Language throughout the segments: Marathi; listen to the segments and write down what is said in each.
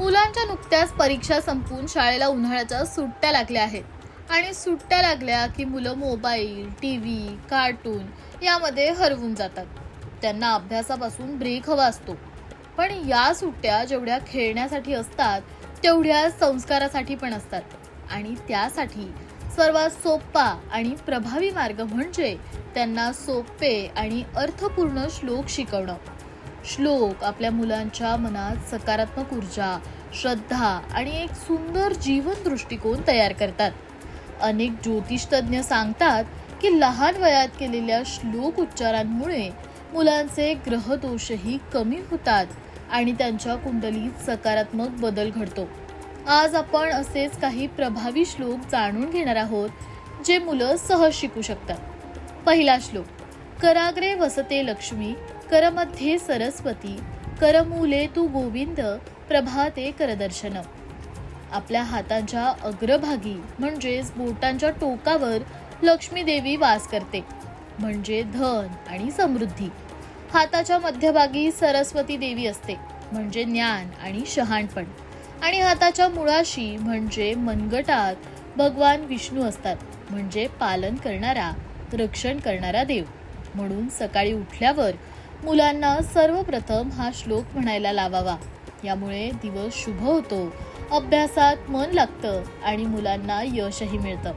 मुलांच्या नुकत्याच परीक्षा संपून शाळेला उन्हाळ्याच्या सुट्ट्या लागल्या आहेत. आणि सुट्ट्या लागल्या की मुलं मोबाईल टी व्ही कार्टून यामध्ये हरवून जातात. त्यांना अभ्यासापासून ब्रेक हवा असतो. पण या सुट्ट्या जेवढ्या खेळण्यासाठी असतात तेवढ्या संस्कारासाठी पण असतात. आणि त्यासाठी सर्वात सोपा आणि प्रभावी मार्ग म्हणजे त्यांना सोपे आणि अर्थपूर्ण श्लोक शिकवणं. श्लोक आपल्या मुलांच्या मनात सकारात्मक ऊर्जा श्रद्धा आणि एक सुंदर जीवन दृष्टिकोन तयार करतात. अनेक ज्योतिषतज्ञ सांगतात की लहान वयात केलेल्या श्लोक उच्चारांमुळे मुलांचे ग्रहदोषही कमी होतात आणि त्यांच्या कुंडलीत सकारात्मक बदल घडतो. आज आपण असेच काही प्रभावी श्लोक जाणून घेणार आहोत जे मुलं सहज शिकू शकतात. पहिला श्लोक कराग्रे वसते लक्ष्मी करमध्ये सरस्वती करमूले तू गोविंद प्रभाते करदर्शन. आपल्या हातांच्या अग्रभागी म्हणजेच बोटांच्या टोकावर लक्ष्मी देवी वास करते. म्हणजे धन आणि समृद्धी. हाताच्या मध्यभागी सरस्वती देवी असते. म्हणजे ज्ञान आणि शहाणपण. आणि हाताच्या मुळाशी म्हणजे मनगटात भगवान विष्णू असतात. म्हणजे पालन करणारा रक्षण करणारा देव. म्हणून सकाळी उठल्यावर मुलांना सर्वप्रथम हा श्लोक म्हणायला लावावा. यामुळे दिवस शुभ होतो. अभ्यासात मन लागतं आणि मुलांना यशही मिळतं.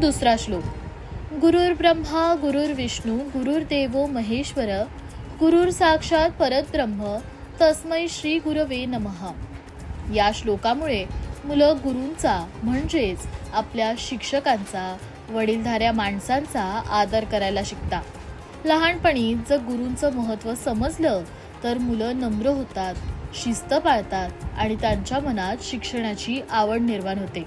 दुसरा श्लोक. गुरुर्ब्रह्मा गुरुर्विष्णू गुरुर्देव महेश्वर गुरुर साक्षात परब्रह्म तस्मै श्री गुरवे नमः. या श्लोकामुळे मुलं गुरूंचा म्हणजेच आपल्या शिक्षकांचा वडीलधाऱ्या माणसांचा आदर करायला शिकतात. लहानपणी जर गुरूंचं महत्त्व समजलं तर मुलं नम्र होतात शिस्त पाळतात आणि त्यांच्या मनात शिक्षणाची आवड निर्माण होते.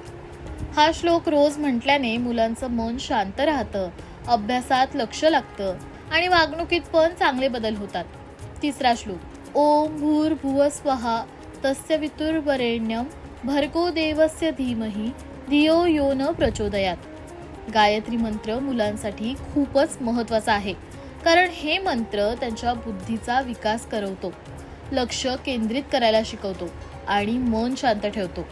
हा श्लोक रोज म्हटल्याने मुलांचं मन शांत राहतं अभ्यासात लक्ष लागतं आणि वागणुकीत पण चांगले बदल होतात. तिसरा श्लोक ओम भूर भुव स्वहा तस्य वितुर्वरेण्यम भर्गो देवस्य धीमही धियो यो न प्रचोदयात. गायत्री मंत्र मुलांसाठी खूपच महत्त्वाचा आहे. कारण हे मंत्र त्यांच्या बुद्धीचा विकास करवतो लक्ष केंद्रित करायला शिकवतो आणि मन शांत ठेवतो.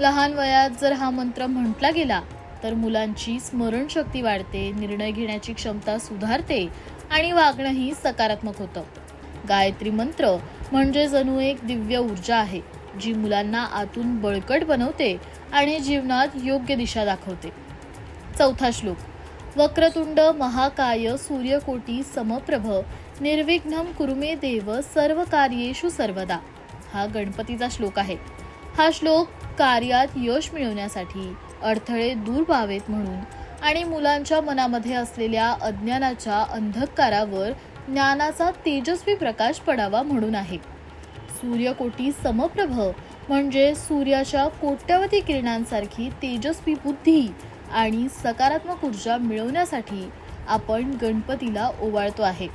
लहान वयात जर हा मंत्र म्हटला गेला तर मुलांची स्मरणशक्ती वाढते निर्णय घेण्याची क्षमता सुधारते आणि वागणंही सकारात्मक होतं. गायत्री मंत्र म्हणजे जणू एक दिव्य ऊर्जा आहे जी मुलांना आतून बळकट बनवते आणि जीवनात योग्य दिशा दाखवते. चौथा श्लोक. वक्रतुंड महाकाय सूर्यकोटी समप्रभ निर्विघ्नम कुरुमे देव सर्व कार्येषु सर्वदा. हा गणपतीचा श्लोक आहे. हा श्लोक कार्यात यश मिळवण्यासाठी अडथळे दूर व्हावेत म्हणून आणि मुलांच्या मनामध्ये असलेल्या अज्ञानाच्या अंधकारावर ज्ञानाचा तेजस्वी प्रकाश पडावा म्हणून आहे. सूर्यकोटी समप्रभ म्हणजे सूर्याच्या कोट्यवधी किरणांसारखी तेजस्वी बुद्धी आणि सकारात्मक ऊर्जा मिळवण्यासाठी आपण गणपतीला ओवाळतो आहे.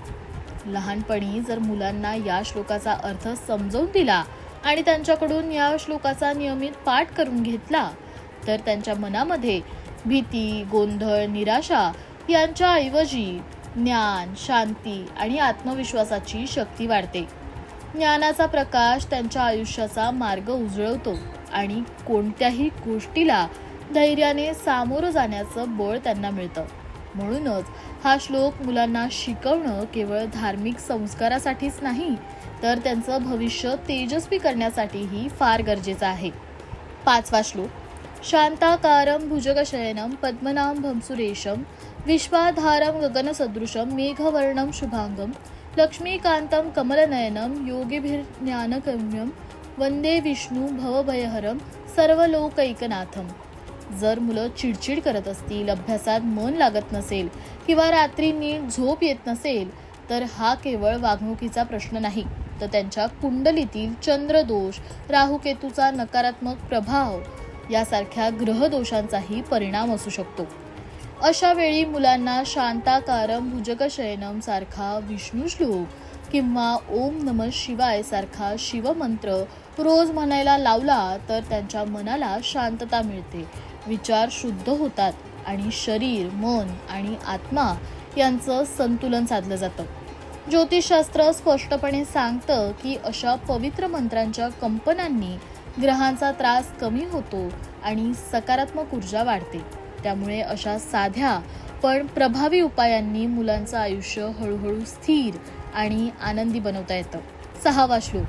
लहानपणी जर मुलांना या श्लोकाचा अर्थ समजवून दिला आणि त्यांच्याकडून या श्लोकाचा नियमित पाठ करून घेतला तर त्यांच्या मनामध्ये भीती गोंधळ निराशा यांच्या ऐवजी ज्ञान शांती आणि आत्मविश्वासाची शक्ती वाढते. ज्ञानाचा प्रकाश त्यांच्या आयुष्याचा मार्ग उजळवतो आणि कोणत्याही गोष्टीला धैर्याने सामोरं जाण्याचं बळ त्यांना मिळतं. म्हणूनच हा श्लोक मुलांना शिकवणं केवळ धार्मिक संस्कारासाठीच नाही तर त्यांचं भविष्य तेजस्वी करण्यासाठीही फार गरजेचं आहे. पाचवा श्लोक. शांताकारं भुजगशयनं पद्मनाम भमसुरेशम विश्वाधारम गगनसदृशं मेघवर्णं शुभांगम लक्ष्मीकांतम कमलनयनं योगिभिर्ज्ञानगम्यं वंदे विष्णू भवभयहरं सर्वलोकैकनाथम जर मुलं चिडचिड करत असतील अभ्यासात मन लागत नसेल किंवा रात्री नीट झोप येत नसेल तर हा केवळ वागणुकीचा प्रश्न नाही तर त्यांच्या कुंडलीतील चंद्रदोष राहुकेतूचा नकारात्मक प्रभाव यासारख्या ग्रहदोषांचाही परिणाम असू शकतो. अशा वेळी मुलांना शांताकारम भुजगशयनम सारखा विष्णू श्लोक किंवा ओम नम शिवाय सारखा शिवमंत्र रोज म्हणायला लावला तर त्यांच्या मनाला शांतता मिळते. विचार शुद्ध होतात आणि शरीर मन आणि आत्मा यांचं संतुलन साधलं जातं. ज्योतिषशास्त्र स्पष्टपणे सांगतं की अशा पवित्र मंत्रांच्या कंपनांनी ग्रहांचा त्रास कमी होतो आणि सकारात्मक ऊर्जा वाढते. त्यामुळे अशा साध्या पण प्रभावी उपायांनी मुलांचं आयुष्य हळूहळू स्थिर आणि आनंदी बनवता येतं. सहावा श्लोक.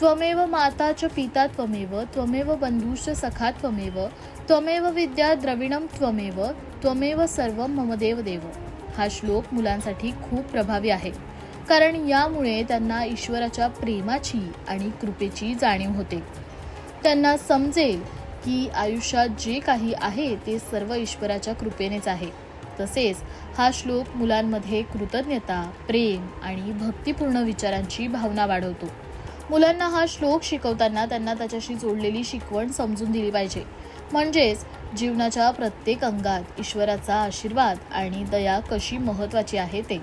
त्वमेव माता च पिता त्वमेव त्वमेव बंधूश्च सखा त्वमेव त्वमेव विद्या द्रविणम त्वमेव त्वमेव सर्व मम देव देव हा श्लोक मुलांसाठी खूप प्रभावी आहे. कारण यामुळे त्यांना ईश्वराच्या प्रेमाची आणि कृपेची जाणीव होते. त्यांना समजेल की आयुष्यात जे काही आहे ते सर्व ईश्वराच्या कृपेनेच आहे. तसेच हा श्लोक मुलांमध्ये कृतज्ञता प्रेम आणि भक्तिपूर्ण विचारांची भावना वाढवतो. मुलांना हा श्लोक शिकवताना त्यांना त्याच्याशी जोडलेली शिकवण समजून दिली पाहिजे. म्हणजेच जीवनाच्या प्रत्येक अंगात ईश्वराचा आशीर्वाद आणि दया कशी महत्त्वाची आहे ते.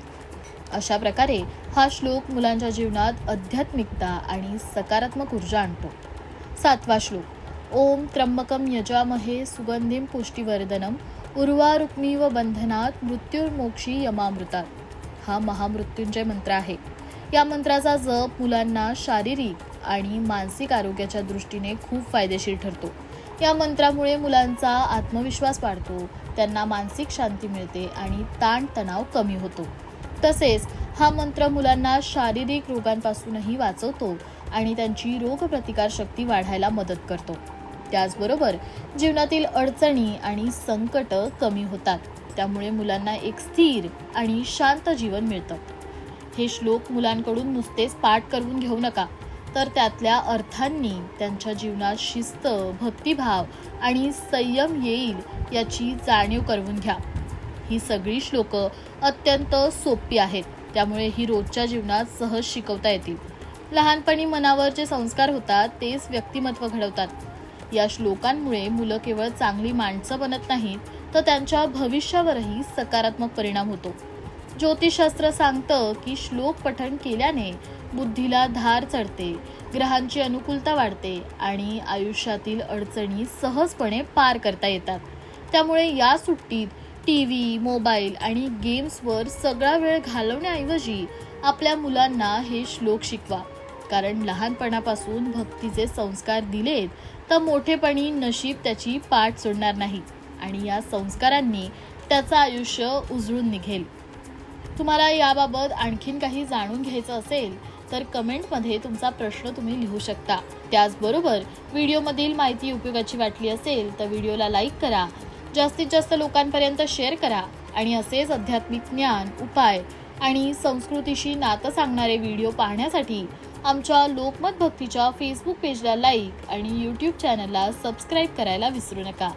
अशा प्रकारे हा श्लोक मुलांच्या जीवनात आध्यात्मिकता आणि सकारात्मक ऊर्जा आणतो. सातवा श्लोक. ओम त्र्यंबकम यजामहे सुगंधिम पुष्टिवर्धनम व बंधनात मृत्युर्मोक्षी यमामृतात. हा महामृत्युंजय मंत्र आहे. या मंत्राचा जप मुलांना शारीरिक आणि मानसिक आरोग्याच्या दृष्टीने खूप फायदेशीर ठरतो. या मंत्रामुळे मुलांचा आत्मविश्वास वाढतो त्यांना मानसिक शांती मिळते आणि ताणतणाव कमी होतो. तसेच हा मंत्र मुलांना शारीरिक रोगांपासूनही वाचवतो आणि त्यांची रोगप्रतिकार शक्ती वाढायला मदत करतो. त्याचबरोबर जीवनातील अडचणी आणि संकट कमी होतात. त्यामुळे मुलांना एक स्थिर आणि शांत जीवन मिळतं. हे श्लोक मुलांकडून नुसतेच पाठ करून घेऊ नका. तर त्यातल्या अर्थांनी त्यांच्या जीवनात शिस्त भक्तिभाव आणि संयम येईल याची जाणीव करून घ्या. ही सगळी श्लोकं अत्यंत सोपी आहेत. त्यामुळे ही रोजच्या जीवनात सहज शिकवता येतील. लहानपणी मनावर जे संस्कार होतात तेच व्यक्तिमत्व घडवतात. या श्लोकांमुळे मुलं केवळ चांगली माणसं बनत नाहीत तर त्यांच्या भविष्यावरही सकारात्मक परिणाम होतो. ज्योतिषशास्त्र सांगतं की श्लोक पठण केल्याने बुद्धीला धार चढते ग्रहांची अनुकूलता वाढते आणि आयुष्यातील अडचणी सहजपणे पार करता येतात. त्यामुळे या सुट्टीत टी व्ही मोबाईल आणि गेम्सवर सगळा वेळ घालवण्याऐवजी आपल्या मुलांना हे श्लोक शिकवा. कारण लहानपणापासून भक्तीचे संस्कार दिलेत तर मोठेपणी नशीब त्याची पाठ सोडणार नाही आणि या संस्कारांनी त्याचं आयुष्य उजळून निघेल. तुम्हाला याबाबत आणखीन काही जाणून घ्यायचं असेल तर कमेंटमध्ये तुमचा प्रश्न तुम्ही लिहू शकता. त्याचबरोबर व्हिडिओमधील माहिती उपयोगाची वाटली असेल तर व्हिडिओला लाईक करा जास्तीत जास्त लोकांपर्यंत शेअर करा आणि असेच आध्यात्मिक ज्ञान उपाय आणि संस्कृतीशी नातं सांगणारे व्हिडिओ पाहण्यासाठी आमच्या लोकमत भक्तीच्या फेसबुक पेजला लाईक आणि यूट्यूब चॅनलला सबस्क्राईब करायला विसरू नका.